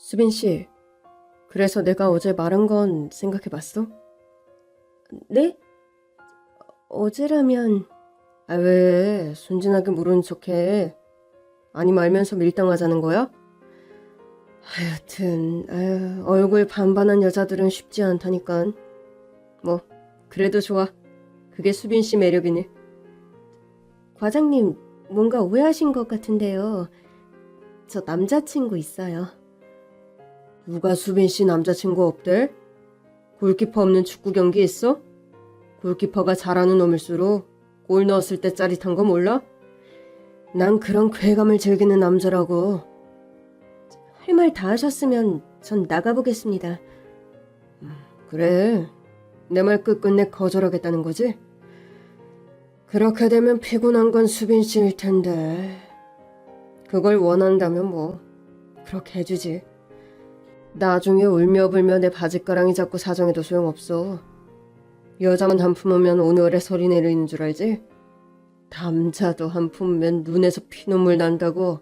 수빈 씨, 그래서 내가 어제 말한 건 생각해 봤어? 네? 어제라면 아 왜 순진하게 모르는 척 해? 아니 말면서 밀당하자는 거야? 하여튼 아유, 얼굴 반반한 여자들은 쉽지 않다니깐. 뭐 그래도 좋아. 그게 수빈 씨 매력이니. 과장님 뭔가 오해하신 것 같은데요. 저 남자친구 있어요. 누가 수빈 씨 남자친구 없대? 골키퍼 없는 축구 경기 있어? 골키퍼가 잘하는 놈일수록 골 넣었을 때 짜릿한 거 몰라? 난 그런 쾌감을 즐기는 남자라고. 할 말 다 하셨으면 전 나가보겠습니다. 음, 그래. 내 말 끝끝내 거절하겠다는 거지? 그렇게 되면 피곤한 건 수빈 씨일 텐데. 그걸 원한다면 뭐, 그렇게 해주지. 나중에 울며 불며 내 바지가랑이 잡고 사정해도 소용없어. 여자만 한 품으면 오늘의 설이 내리는 줄 알지? 남자도 한 품으면 눈에서 피눈물 난다고.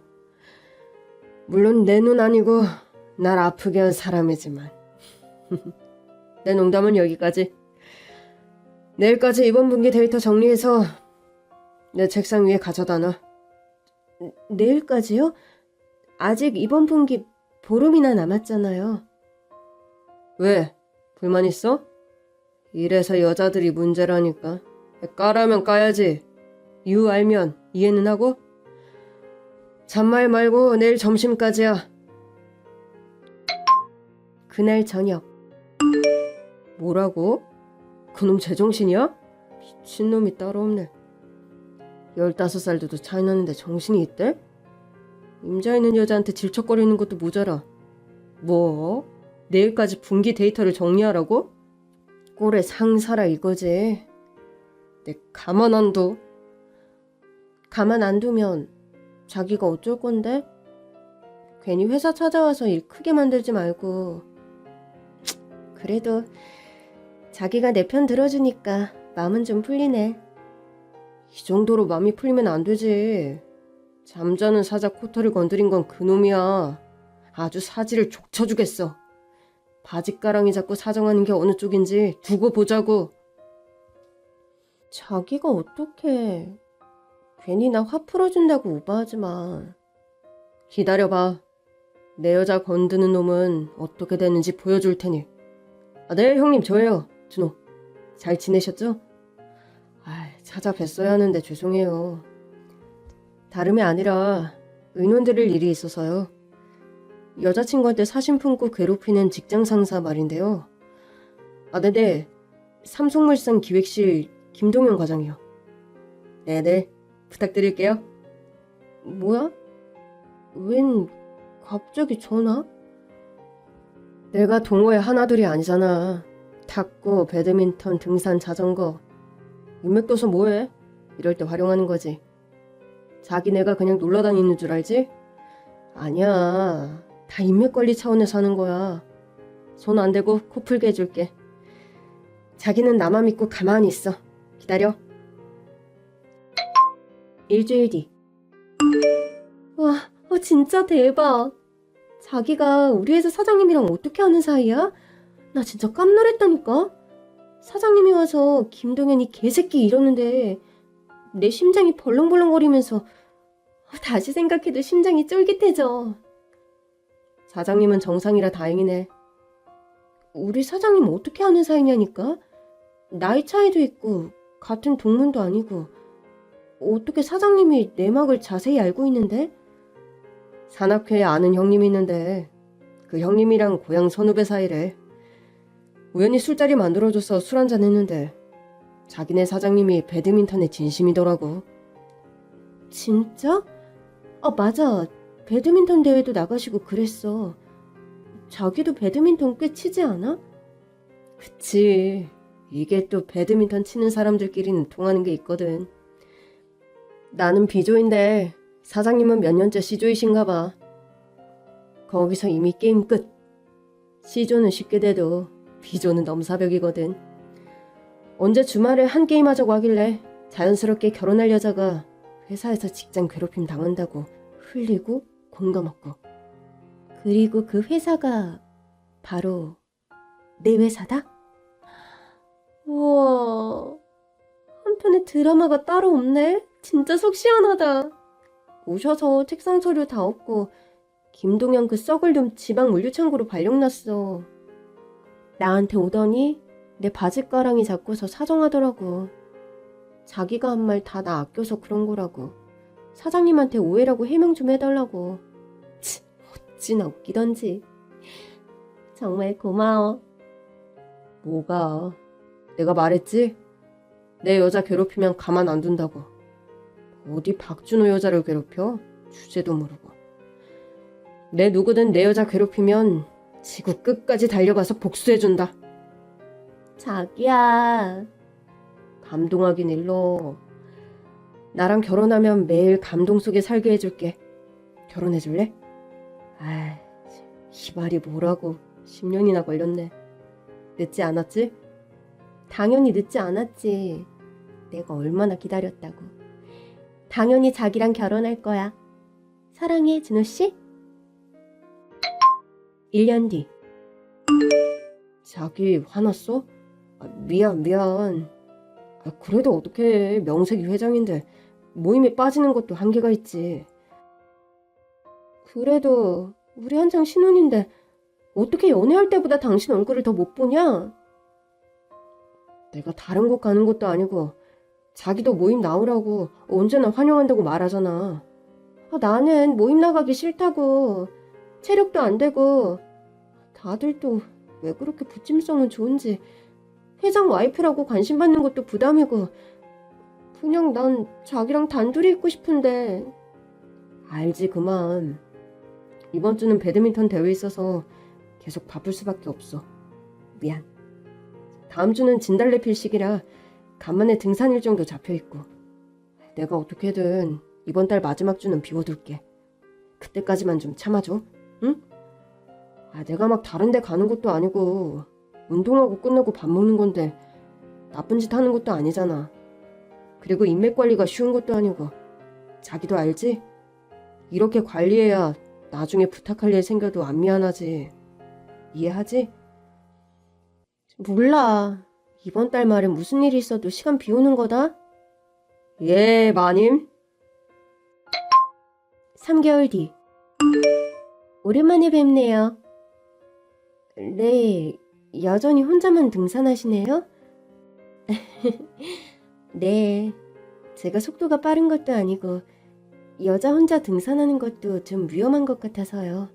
물론 내 눈 아니고 날 아프게 한 사람이지만. 내 농담은 여기까지. 내일까지 이번 분기 데이터 정리해서 내 책상 위에 가져다 놔. 내일까지요? 아직 이번 분기 보름이나 남았잖아요. 왜? 불만 있어? 이래서 여자들이 문제라니까. 까라면 까야지. 이유 알면 이해는 하고? 잔말 말고 내일 점심까지야. 그날 저녁. 뭐라고? 그놈 제정신이야? 미친놈이 따로 없네. 열다섯 살도 차이 나는데 정신이 있대? 임자 있는 여자한테 질척거리는 것도 모자라. 뭐? 내일까지 분기 데이터를 정리하라고? 꼴에 상사라 이거지. 내 가만 안 둬. 가만 안 두면 자기가 어쩔 건데? 괜히 회사 찾아와서 일 크게 만들지 말고. 그래도 자기가 내 편 들어주니까 마음은 좀 풀리네. 이 정도로 마음이 풀리면 안 되지. 잠자는 사자 코털을 건드린 건 그놈이야. 아주 사지를 족쳐주겠어. 바지가랑이 잡고 사정하는 게 어느 쪽인지 두고 보자고. 자기가 어떻게 괜히 나 화 풀어준다고 오버하지 마. 기다려봐. 내 여자 건드는 놈은 어떻게 되는지 보여줄 테니. 아, 네, 형님, 저예요. 준호. 잘 지내셨죠? 아, 찾아뵀어야 하는데 죄송해요. 다름이 아니라 의논드릴 일이 있어서요. 여자친구한테 사심 품고 괴롭히는 직장 상사 말인데요. 아, 네네. 삼성물산 기획실 김동현 과장이요. 네네. 부탁드릴게요. 뭐야? 웬 갑자기 전화? 내가 동호회 하나둘이 아니잖아. 탁구, 배드민턴, 등산, 자전거. 인맥 둬서 뭐해? 이럴 때 활용하는 거지. 자기네가 그냥 놀러 다니는 줄 알지? 아니야. 다 인맥 관리 차원에서 하는 거야. 손 안 대고 코 풀게 해줄게. 자기는 나만 믿고 가만히 있어. 기다려. 일주일 뒤. 와, 어, 진짜 대박. 자기가 우리 회사 사장님이랑 어떻게 하는 사이야? 나 진짜 깜놀했다니까. 사장님이 와서 김동현이 개새끼 이러는데 내 심장이 벌렁벌렁거리면서 다시 생각해도 심장이 쫄깃해져. 사장님은 정상이라 다행이네. 우리 사장님 어떻게 하는 사이냐니까? 나이 차이도 있고 같은 동문도 아니고 어떻게 사장님이 내 막을 자세히 알고 있는데? 산악회에 아는 형님이 있는데 그 형님이랑 고향 선후배 사이래. 우연히 술자리 만들어줘서 술 한잔 했는데 자기네 사장님이 배드민턴에 진심이더라고. 진짜? 아 맞아. 배드민턴 대회도 나가시고 그랬어. 자기도 배드민턴 꽤 치지 않아? 그치. 이게 또 배드민턴 치는 사람들끼리는 통하는 게 있거든. 나는 B조인데 사장님은 몇 년째 C조이신가 봐. 거기서 이미 게임 끝. C조는 쉽게 돼도 B조는 넘사벽이거든. 언제 주말에 한 게임 하자고 하길래 자연스럽게 결혼할 여자가 회사에서 직장 괴롭힘 당한다고 흘리고 공감없고. 그 그리고 그 회사가 바로 내 회사다? 우와, 한편에 드라마가 따로 없네? 진짜 속 시원하다. 오셔서 책상 서류 다 없고, 김동현 그 썩을 놈 지방 물류창고로 발령났어. 나한테 오더니 내 바지가랑이 잡고서 사정하더라고. 자기가 한 말 다 나 아껴서 그런 거라고. 사장님한테 오해라고 해명 좀 해달라고. 치, 어찌나 웃기던지. 정말 고마워. 뭐가? 내가 말했지? 내 여자 괴롭히면 가만 안 둔다고. 어디 박준호 여자를 괴롭혀? 주제도 모르고. 내 누구든 내 여자 괴롭히면 지구 끝까지 달려가서 복수해준다. 자기야. 감동하긴 일러. 나랑 결혼하면 매일 감동 속에 살게 해줄게. 결혼해줄래? 아이, 이 말이 뭐라고. 10년이나 걸렸네. 늦지 않았지? 당연히 늦지 않았지. 내가 얼마나 기다렸다고. 당연히 자기랑 결혼할 거야. 사랑해, 진호 씨? 1년 뒤. 자기 화났어? 아, 미안, 미안. 아, 그래도 어떻게 명색이 회장인데 모임에 빠지는 것도 한계가 있지. 그래도 우리 한창 신혼인데 어떻게 연애할 때보다 당신 얼굴을 더 못 보냐? 내가 다른 곳 가는 것도 아니고 자기도 모임 나오라고 언제나 환영한다고 말하잖아. 아, 나는 모임 나가기 싫다고 체력도 안 되고 다들 또 왜 그렇게 부침성은 좋은지 회장 와이프라고 관심 받는 것도 부담이고. 그냥 난 자기랑 단둘이 있고 싶은데. 알지 그만. 이번 주는 배드민턴 대회 있어서 계속 바쁠 수밖에 없어. 미안. 다음 주는 진달래 필 시기라 간만에 등산 일정도 잡혀있고. 내가 어떻게든 이번 달 마지막 주는 비워둘게. 그때까지만 좀 참아줘. 응? 아 내가 막 다른 데 가는 것도 아니고 운동하고 끝나고 밥 먹는 건데 나쁜 짓 하는 것도 아니잖아. 그리고 인맥 관리가 쉬운 것도 아니고 자기도 알지? 이렇게 관리해야 나중에 부탁할 일 생겨도 안 미안하지. 이해하지? 몰라. 이번 달 말에 무슨 일이 있어도 시간 비우는 거다? 예, 마님. 3개월 뒤. 오랜만에 뵙네요. 네, 여전히 혼자만 등산하시네요? 네, 제가 속도가 빠른 것도 아니고 여자 혼자 등산하는 것도 좀 위험한 것 같아서요.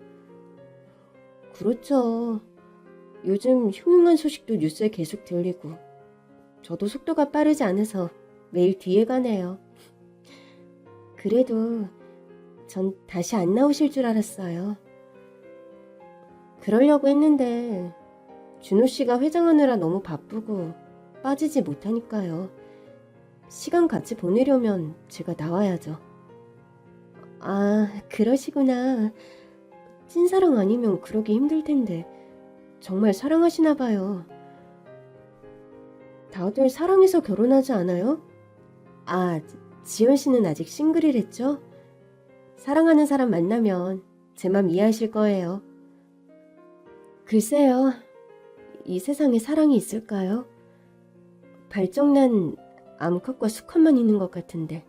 그렇죠. 요즘 흉흉한 소식도 뉴스에 계속 들리고 저도 속도가 빠르지 않아서 매일 뒤에 가네요. 그래도 전 다시 안 나오실 줄 알았어요. 그러려고 했는데 준호 씨가 회장하느라 너무 바쁘고 빠지지 못하니까요. 시간 같이 보내려면 제가 나와야죠. 아, 그러시구나. 찐사랑 아니면 그러기 힘들 텐데 정말 사랑하시나 봐요. 다들 사랑해서 결혼하지 않아요? 아, 지연 씨는 아직 싱글이랬죠? 사랑하는 사람 만나면 제 맘 이해하실 거예요. 글쎄요. 이 세상에 사랑이 있을까요? 발정난 암컷과 수컷만 있는 것 같은데.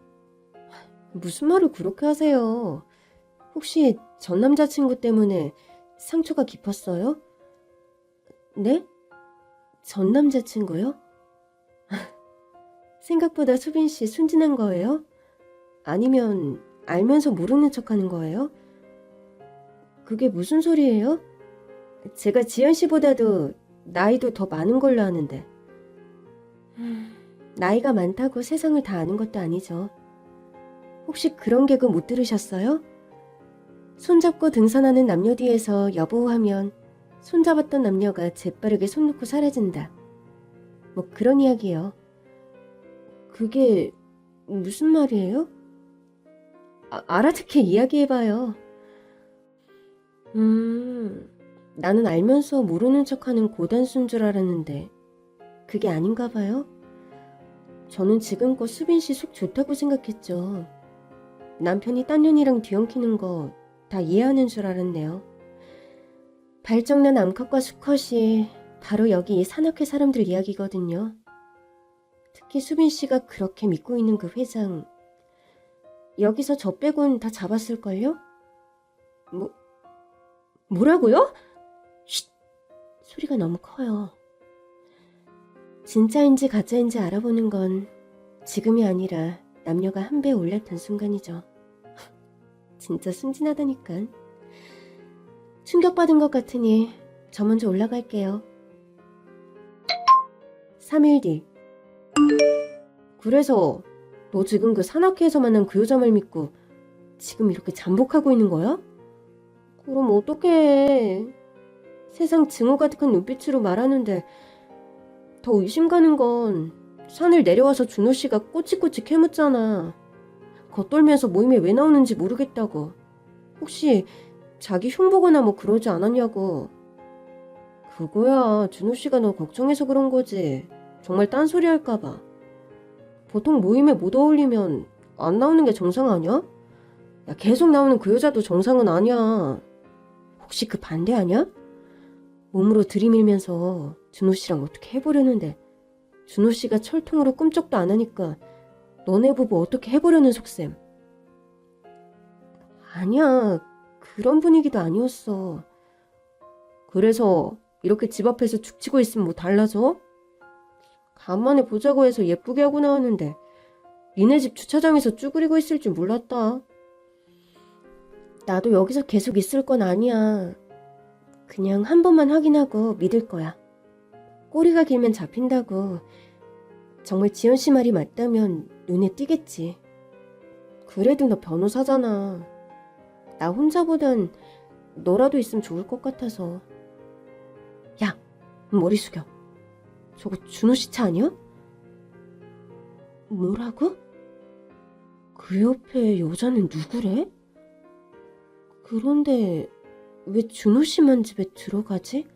무슨 말을 그렇게 하세요? 혹시 전 남자친구 때문에 상처가 깊었어요? 네? 전 남자친구요? 생각보다 수빈 씨 순진한 거예요? 아니면 알면서 모르는 척 하는 거예요? 그게 무슨 소리예요? 제가 지연 씨보다도 나이도 더 많은 걸로 아는데. 나이가 많다고 세상을 다 아는 것도 아니죠. 혹시 그런 개그 못 들으셨어요? 손잡고 등산하는 남녀 뒤에서 여보 하면 손잡았던 남녀가 재빠르게 손 놓고 사라진다. 뭐 그런 이야기요. 그게 무슨 말이에요? 아, 알아듣게 이야기해봐요. 음, 나는 알면서 모르는 척하는 고단수인 줄 알았는데 그게 아닌가 봐요. 저는 지금껏 수빈 씨 속 좋다고 생각했죠. 남편이 딴 년이랑 뒤엉키는 거 다 이해하는 줄 알았네요. 발정난 암컷과 수컷이 바로 여기 이 산악회 사람들 이야기거든요. 특히 수빈 씨가 그렇게 믿고 있는 그 회장. 여기서 저 빼곤 다 잡았을걸요? 뭐, 뭐라고요? 쉿! 소리가 너무 커요. 진짜인지 가짜인지 알아보는 건 지금이 아니라 남녀가 한 배에 올랐던 순간이죠. 진짜 순진하다니까. 충격받은 것 같으니 저 먼저 올라갈게요. 3일 뒤. 그래서 너 지금 그 산악회에서 만난 그 여자 말 믿고 지금 이렇게 잠복하고 있는 거야? 그럼 어떡해. 세상 증오 가득한 눈빛으로 말하는데 더 의심 가는 건 산을 내려와서 준호 씨가 꼬치꼬치 캐묻잖아. 겉돌면서 모임에 왜 나오는지 모르겠다고. 혹시 자기 흉보거나 뭐 그러지 않았냐고. 그거야. 준호 씨가 너 걱정해서 그런 거지. 정말 딴소리 할까봐. 보통 모임에 못 어울리면 안 나오는 게 정상 아니야? 야, 계속 나오는 그 여자도 정상은 아니야. 혹시 그 반대 아니야? 몸으로 들이밀면서 준호 씨랑 어떻게 해보려는데 준호 씨가 철통으로 꿈쩍도 안 하니까 너네 부부 어떻게 해보려는 속셈. 아니야. 그런 분위기도 아니었어. 그래서 이렇게 집 앞에서 죽치고 있으면 뭐 달라져? 간만에 보자고 해서 예쁘게 하고 나왔는데 니네 집 주차장에서 쭈그리고 있을 줄 몰랐다. 나도 여기서 계속 있을 건 아니야. 그냥 한 번만 확인하고 믿을 거야. 꼬리가 길면 잡힌다고. 정말 지연 씨 말이 맞다면 눈에 띄겠지. 그래도 너 변호사잖아. 나 혼자보단 너라도 있으면 좋을 것 같아서. 야, 머리 숙여. 저거 준호 씨 차 아니야? 뭐라고? 그 옆에 여자는 누구래? 그런데 왜 준호 씨만 집에 들어가지?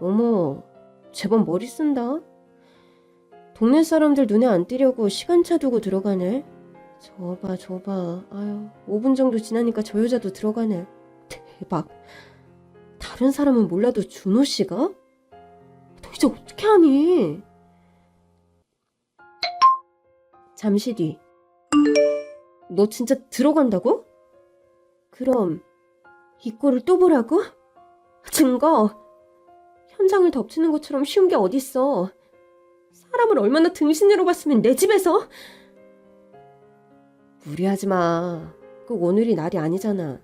어머, 제법 머리 쓴다. 동네 사람들 눈에 안 띄려고 시간차 두고 들어가네. 저봐, 저봐. 아유, 5분 정도 지나니까 저 여자도 들어가네. 대박. 다른 사람은 몰라도 준호 씨가? 너 이제 어떻게 하니? 잠시 뒤. 너 진짜 들어간다고? 그럼 이 꼴을 또 보라고? 증거! 현장을 덮치는 것처럼 쉬운 게 어딨어. 사람을 얼마나 등신으로 봤으면 내 집에서? 무리하지 마. 꼭 오늘이 날이 아니잖아.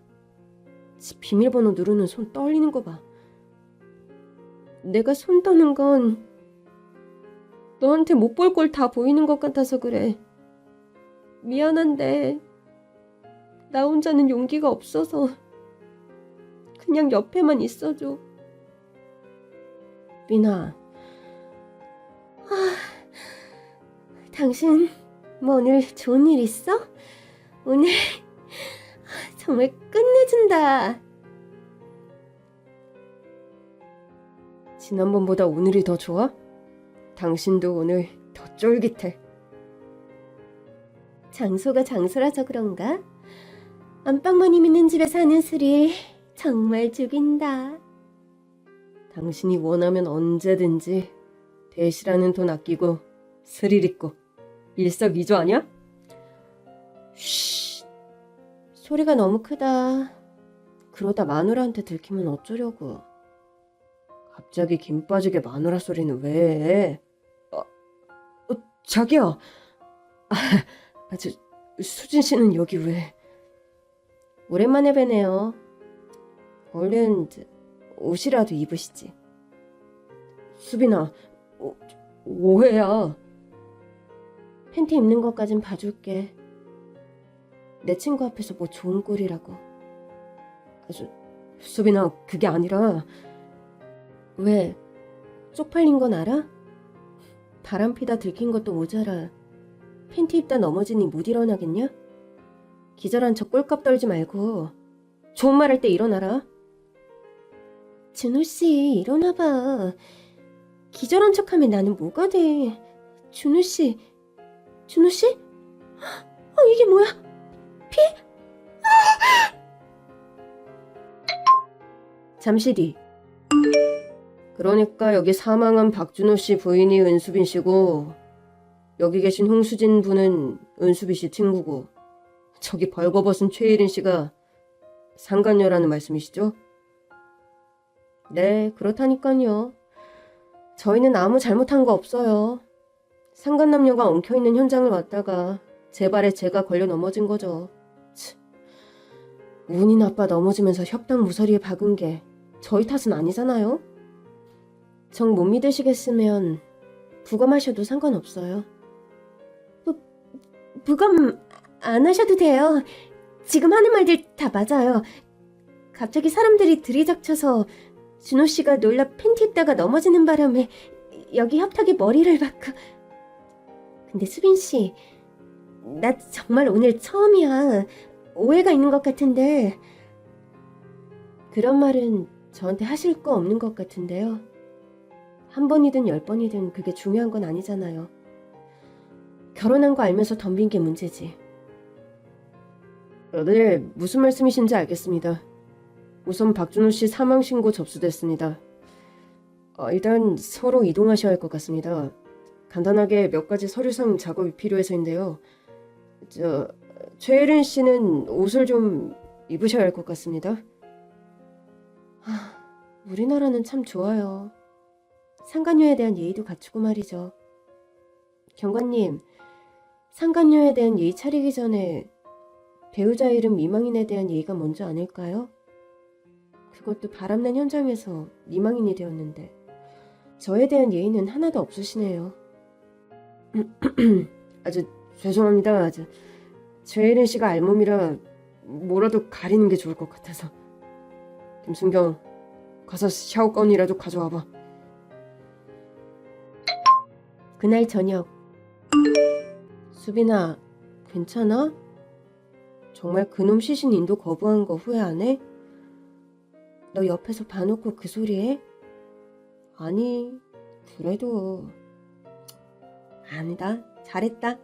집 비밀번호 누르는 손 떨리는 거 봐. 내가 손 떠는 건 너한테 못 볼 걸 다 보이는 것 같아서 그래. 미안한데 나 혼자는 용기가 없어서 그냥 옆에만 있어줘. 미나. 아, 당신 뭐 오늘 좋은 일 있어? 오늘 정말 끝내준다. 지난번보다 오늘이 더 좋아? 당신도 오늘 더 쫄깃해. 장소가 장소라서 그런가? 안방마님 있는 집에 사는 술이 정말 죽인다. 당신이 원하면 언제든지 대시라는 돈 아끼고 스릴 있고 일석이조 아니야? 쉬. 소리가 너무 크다. 그러다 마누라한테 들키면 어쩌려고. 갑자기 김 빠지게 마누라 소리는 왜 해? 어, 어, 자기야. 아, 아, 저, 수진 씨는 여기 왜? 오랜만에 뵈네요. 얼른 옷이라도 입으시지. 수빈아, 오, 오해야. 팬티 입는 것까진 봐줄게. 내 친구 앞에서 뭐 좋은 꼴이라고. 아주 수빈아, 그게 아니라 왜 쪽팔린 건 알아? 바람 피다 들킨 것도 모자라. 팬티 입다 넘어지니 못 일어나겠냐? 기절한 척 꼴값 떨지 말고 좋은 말 할 때 일어나라. 준호 씨 일어나봐. 기절한 척하면 나는 뭐가 돼? 준호 씨, 준호 씨? 어 이게 뭐야? 피? 잠시 뒤. 그러니까 여기 사망한 박준호 씨 부인이 은수빈 씨고 여기 계신 홍수진 분은 은수빈 씨 친구고 저기 벌거벗은 최일인 씨가 상간녀라는 말씀이시죠? 네, 그렇다니까요. 저희는 아무 잘못한 거 없어요. 상간 남녀가 엉켜있는 현장을 왔다가 제 발에 제가 걸려 넘어진 거죠. 치. 운이 나빠 넘어지면서 협당 무서리에 박은 게 저희 탓은 아니잖아요. 정 못 믿으시겠으면 부검하셔도 상관없어요. 부, 부검 안 하셔도 돼요. 지금 하는 말들 다 맞아요. 갑자기 사람들이 들이닥쳐서 준호 씨가 놀라 팬티 입다가 넘어지는 바람에 여기 협탁에 머리를 박고. 근데 수빈 씨, 나 정말 오늘 처음이야. 오해가 있는 것 같은데. 그런 말은 저한테 하실 거 없는 것 같은데요. 한 번이든 열 번이든 그게 중요한 건 아니잖아요. 결혼한 거 알면서 덤빈 게 문제지. 네, 무슨 말씀이신지 알겠습니다. 우선 박준호 씨 사망 신고 접수됐습니다. 어, 일단 서로 이동하셔야 할 것 같습니다. 간단하게 몇 가지 서류상 작업이 필요해서인데요. 저 최혜린 씨는 옷을 좀 입으셔야 할 것 같습니다. 하, 우리나라는 참 좋아요. 상간녀에 대한 예의도 갖추고 말이죠. 경관님, 상간녀에 대한 예의 차리기 전에 배우자 이름 미망인에 대한 예의가 먼저 아닐까요? 그것도 바람난 현장에서 미망인이 되었는데 저에 대한 예의는 하나도 없으시네요. 아주 죄송합니다. 아주 최혜린 씨가 알몸이라 뭐라도 가리는 게 좋을 것 같아서 김순경 가서 샤워건이라도 가져와봐. 그날 저녁 수빈아 괜찮아? 정말 그놈 시신 인도 거부한 거 후회 안 해? 너 옆에서 봐놓고 그 소리 해? 아니, 그래도. 아니다. 잘했다.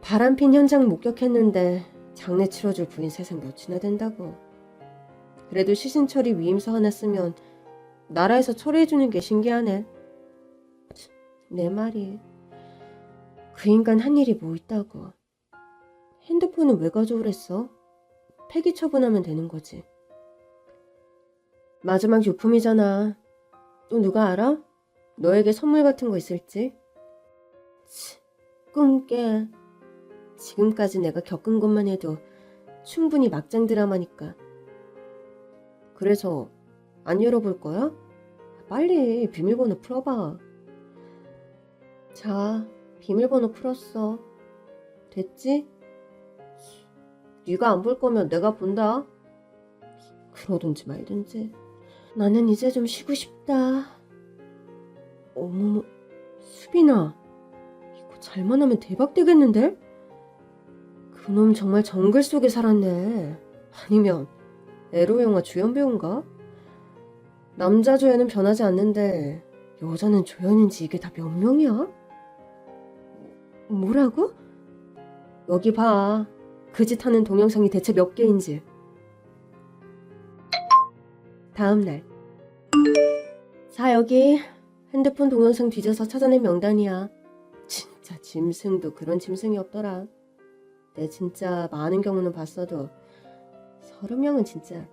바람핀 현장 목격했는데 장례 치러줄 부인 세상 몇이나 된다고. 그래도 시신 처리 위임서 하나 쓰면 나라에서 처리해주는 게 신기하네. 내 말이. 그 인간 한 일이 뭐 있다고. 핸드폰은 왜 가져오랬어? 폐기 처분하면 되는 거지. 마지막 유품이잖아. 또 누가 알아? 너에게 선물 같은 거 있을지? 치, 꿈깨. 지금까지 내가 겪은 것만 해도 충분히 막장 드라마니까. 그래서 안 열어볼 거야? 빨리 비밀번호 풀어봐. 자, 비밀번호 풀었어. 됐지? 네가 안 볼 거면 내가 본다. 그러든지 말든지. 나는 이제 좀 쉬고 싶다. 어머머, 수빈아. 이거 잘만 하면 대박 되겠는데? 그놈 정말 정글 속에 살았네. 아니면 에로 영화 주연 배우인가? 남자 조연은 변하지 않는데 여자는 조연인지 이게 다 몇 명이야? 뭐라고? 여기 봐. 그 짓 하는 동영상이 대체 몇 개인지. 다음 날. 자, 여기 핸드폰 동영상 뒤져서 찾아낸 명단이야. 진짜 짐승도 그런 짐승이 없더라. 내 진짜 많은 경우는 봤어도 서른 명은 진짜.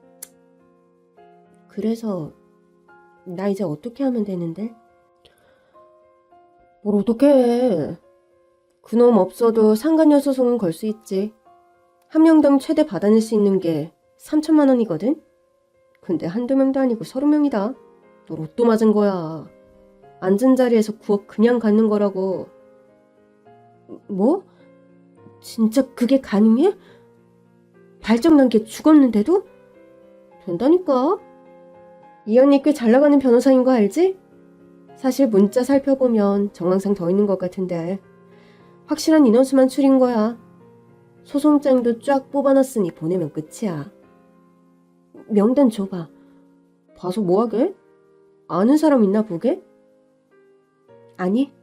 그래서 나 이제 어떻게 하면 되는데? 뭘 어떻게 해? 그놈 없어도 상간녀 소송은 걸 수 있지. 한 명당 최대 받아낼 수 있는 게 3천만 원이거든? 근데 한두 명도 아니고 서른 명이다. 너 로또 맞은 거야. 앉은 자리에서 9억 그냥 갖는 거라고. 뭐? 진짜 그게 가능해? 발정난 게 죽었는데도? 된다니까. 이 언니 꽤 잘 나가는 변호사인 거 알지? 사실 문자 살펴보면 정황상 더 있는 것 같은데 확실한 인원수만 추린 거야. 소송장도 쫙 뽑아놨으니 보내면 끝이야. 명단 줘봐. 봐서 뭐하게? 아는 사람 있나 보게? 아니,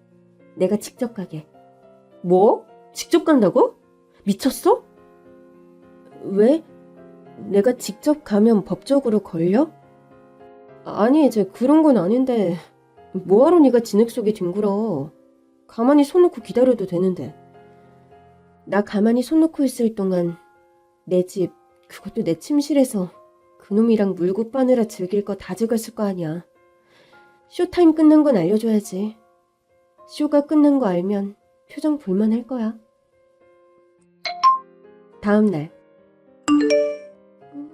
내가 직접 가게. 뭐? 직접 간다고? 미쳤어? 왜? 내가 직접 가면 법적으로 걸려? 아니, 이제 그런 건 아닌데. 뭐하러 네가 진흙 속에 뒹굴어. 가만히 손 놓고 기다려도 되는데. 나 가만히 손 놓고 있을 동안 내 집, 그것도 내 침실에서 그놈이랑 물고 빠느라 즐길 거 다 즐겼을 거 아니야. 쇼타임 끝난 건 알려줘야지. 쇼가 끝난 거 알면 표정 볼만할 거야. 다음 날.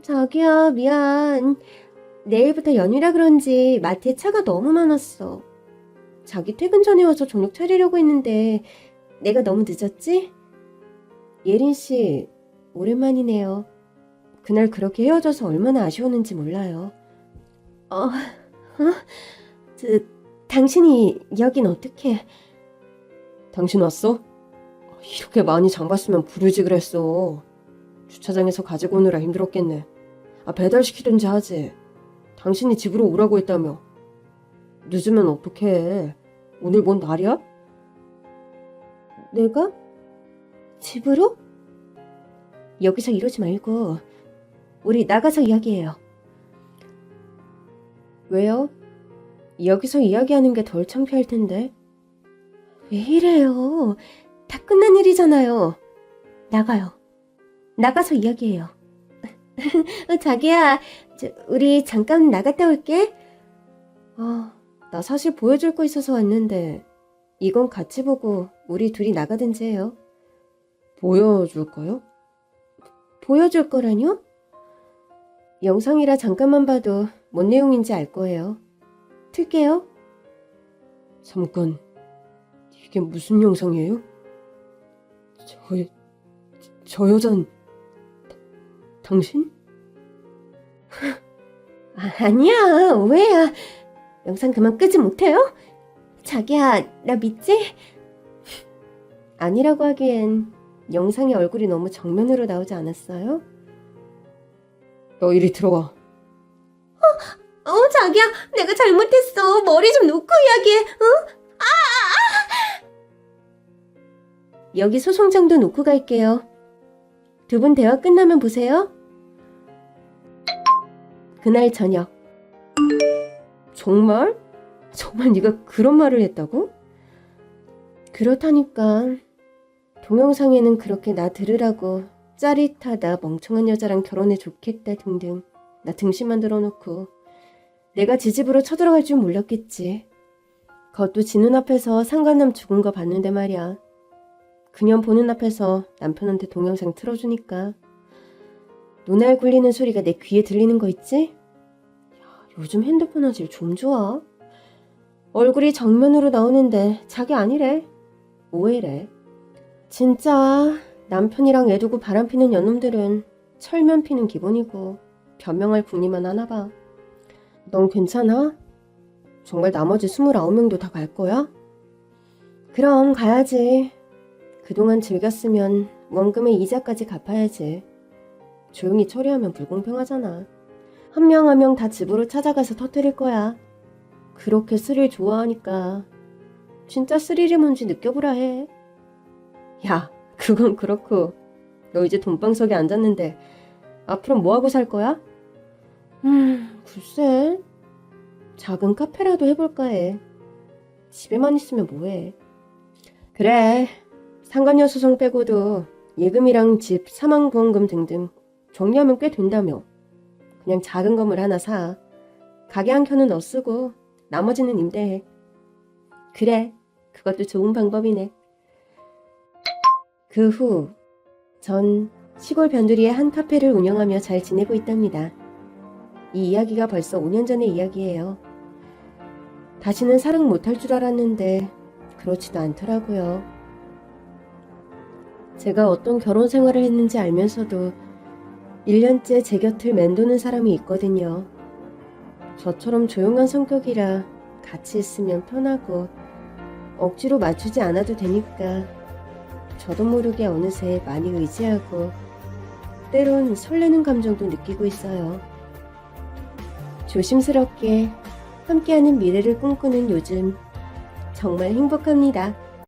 자기야, 미안. 내일부터 연휴라 그런지 마트에 차가 너무 많았어. 자기 퇴근 전에 와서 저녁 차리려고 했는데 내가 너무 늦었지? 예린 씨, 오랜만이네요. 그날 그렇게 헤어져서 얼마나 아쉬웠는지 몰라요. 어, 어? 저, 당신이 여긴 어떻게? 당신 왔어? 이렇게 많이 장 봤으면 부르지 그랬어. 주차장에서 가지고 오느라 힘들었겠네. 아, 배달시키든지 하지. 당신이 집으로 오라고 했다며. 늦으면 어떡해. 오늘 뭔 날이야? 내가? 집으로? 여기서 이러지 말고 우리 나가서 이야기해요. 왜요? 여기서 이야기하는 게 덜 창피할 텐데. 왜 이래요? 다 끝난 일이잖아요. 나가요. 나가서 이야기해요. 어, 자기야, 저, 우리 잠깐 나갔다 올게. 아, 나 사실 보여줄 거 있어서 왔는데 이건 같이 보고 우리 둘이 나가든지 해요. 보여줄까요? 보여줄 거라뇨? 영상이라 잠깐만 봐도 뭔 내용인지 알 거예요. 틀게요. 잠깐, 이게 무슨 영상이에요? 저, 저 여잔 다- 당신? 아, 아니야, 오해야. 영상 그만 끄지 못해요? 자기야, 나 믿지? 아니라고 하기엔 영상에 얼굴이 너무 정면으로 나오지 않았어요? 너 이리 들어가. 어, 자기야, 내가 잘못했어. 머리 좀 놓고 이야기해, 응? 아, 아, 아! 여기 소송장도 놓고 갈게요. 두 분 대화 끝나면 보세요. 그날 저녁. 정말? 정말 네가 그런 말을 했다고? 그렇다니까. 동영상에는 그렇게 나 들으라고 짜릿하다, 멍청한 여자랑 결혼해 좋겠다 등등 나 등심만 들어놓고 내가 지집으로 쳐들어갈 줄 몰랐겠지. 그것도 지 눈앞에서 상간남 죽은 거 봤는데 말이야. 그년 보는 앞에서 남편한테 동영상 틀어주니까 눈알 굴리는 소리가 내 귀에 들리는 거 있지? 야, 요즘 핸드폰 화질 좀 좋아. 얼굴이 정면으로 나오는데 자기 아니래. 오해래. 진짜 남편이랑 애 두고 바람 피는 연놈들은 철면 피는 기본이고 변명할 궁리만 하나 봐. 넌 괜찮아? 정말 나머지 29명도 다 갈 거야? 그럼 가야지. 그동안 즐겼으면 원금의 이자까지 갚아야지. 조용히 처리하면 불공평하잖아. 한 명 한 명 다 집으로 찾아가서 터뜨릴 거야. 그렇게 스릴 좋아하니까 진짜 스릴이 뭔지 느껴보라 해. 야, 그건 그렇고 너 이제 돈방석에 앉았는데 앞으로 뭐하고 살 거야? 음, 글쎄. 작은 카페라도 해볼까 해. 집에만 있으면 뭐해. 그래. 상간녀 소송 빼고도 예금이랑 집, 사망보험금 등등 정리하면 꽤 된다며. 그냥 작은 건물 하나 사. 가게 한 켠은 너 쓰고 나머지는 임대해. 그래. 그것도 좋은 방법이네. 그 후, 전 시골 변두리의 한 카페를 운영하며 잘 지내고 있답니다. 이 이야기가 벌써 5년 전의 이야기예요. 다시는 사랑 못할 줄 알았는데 그렇지도 않더라고요. 제가 어떤 결혼 생활을 했는지 알면서도 1년째 제 곁을 맴도는 사람이 있거든요. 저처럼 조용한 성격이라 같이 있으면 편하고 억지로 맞추지 않아도 되니까 저도 모르게 어느새 많이 의지하고 때론 설레는 감정도 느끼고 있어요. 조심스럽게 함께하는 미래를 꿈꾸는 요즘 정말 행복합니다.